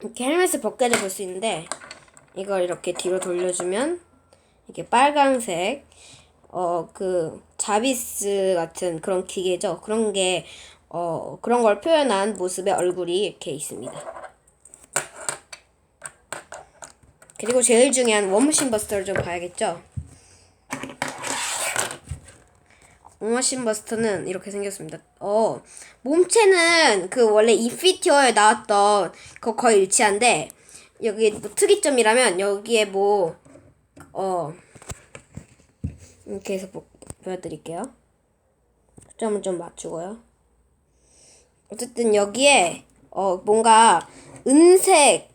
이렇게 헬멧을 벗게 돼볼수 있는데 이걸 이렇게 뒤로 돌려주면 이게 빨강색 어 그 자비스 같은 그런 기계죠. 그런 게 어 그런 걸 표현한 모습의 얼굴이 이렇게 있습니다. 그리고 제일 중요한 웜머신 버스터를 좀 봐야겠죠. 웜머신 버스터는 이렇게 생겼습니다. 어 몸체는 그 원래 인피티어에 나왔던 거 거의 일치한데 여기 뭐 특이점이라면 여기에 뭐 어 이렇게 해서 보, 보여드릴게요. 초점을 좀 맞추고요. 어쨌든 여기에 어 뭔가 은색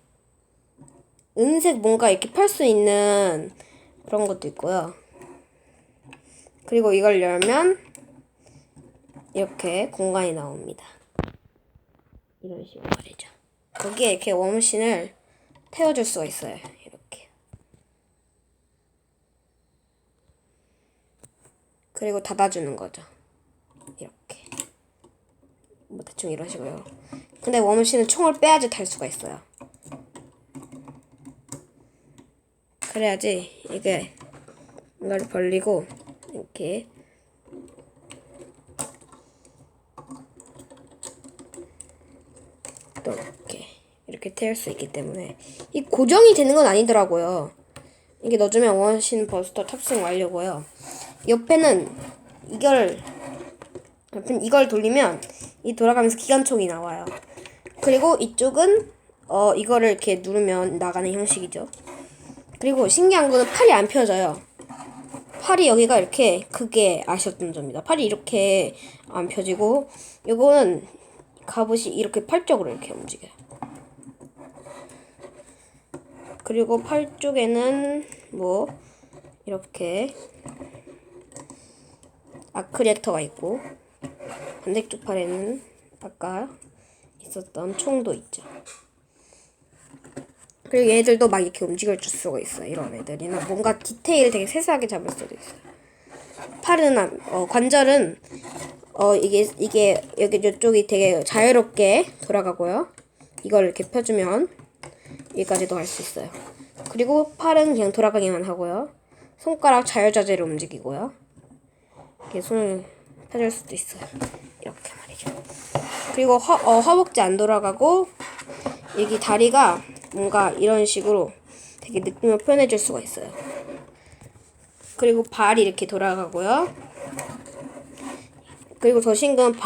은색 뭔가 이렇게 펼수 있는 그런 것도 있고요. 그리고 이걸 열면 이렇게 공간이 나옵니다. 이런 식으로 말이죠. 거기에 이렇게 웜머신을 태워줄 수가 있어요. 이렇게. 그리고 닫아주는 거죠. 이렇게. 뭐 대충 식으로요. 근데 웜머신은 총을 빼야지 탈 수가 있어요. 그래야지 이게 이걸 벌리고 이렇게 또 이렇게 이렇게 태울 수 있기 때문에 이 고정이 되는 건 아니더라고요. 이게 넣어주면 원신 버스터 탑승 완료고요. 옆에는 이걸 옆에는 이걸 돌리면 이 돌아가면서 기관총이 나와요. 그리고 이쪽은 어 이거를 이렇게 누르면 나가는 형식이죠. 그리고 신기한 거는 팔이 안 펴져요. 팔이 여기가 이렇게 크게 아셨던 점입니다. 팔이 이렇게 안 펴지고 요거는 갑옷이 이렇게 팔 쪽으로 이렇게 움직여요. 그리고 팔 쪽에는 뭐 이렇게 아크리액터가 있고 반대쪽 팔에는 아까 있었던 총도 있죠. 그리고 얘들도 막 이렇게 움직여 줄 수가 있어요. 이런 애들이나 뭔가 디테일을 되게 세세하게 잡을 수도 있어요. 팔은 안- 어, 관절은 어 이게 이게 여기 이쪽이 되게 자유롭게 돌아가고요. 이걸 이렇게 펴주면 여기까지도 할수 있어요. 그리고 팔은 그냥 돌아가기만 하고요. 손가락 자유자재로 움직이고요. 이렇게 손을 펴줄 수도 있어요. 이렇게 말이죠. 그리고 허, 어, 허벅지 안 돌아가고 여기 다리가 뭔가 이런 식으로 되게 느낌을 표현해 줄 수가 있어요. 그리고 발이 이렇게 돌아가고요. 그리고 더 신기한 발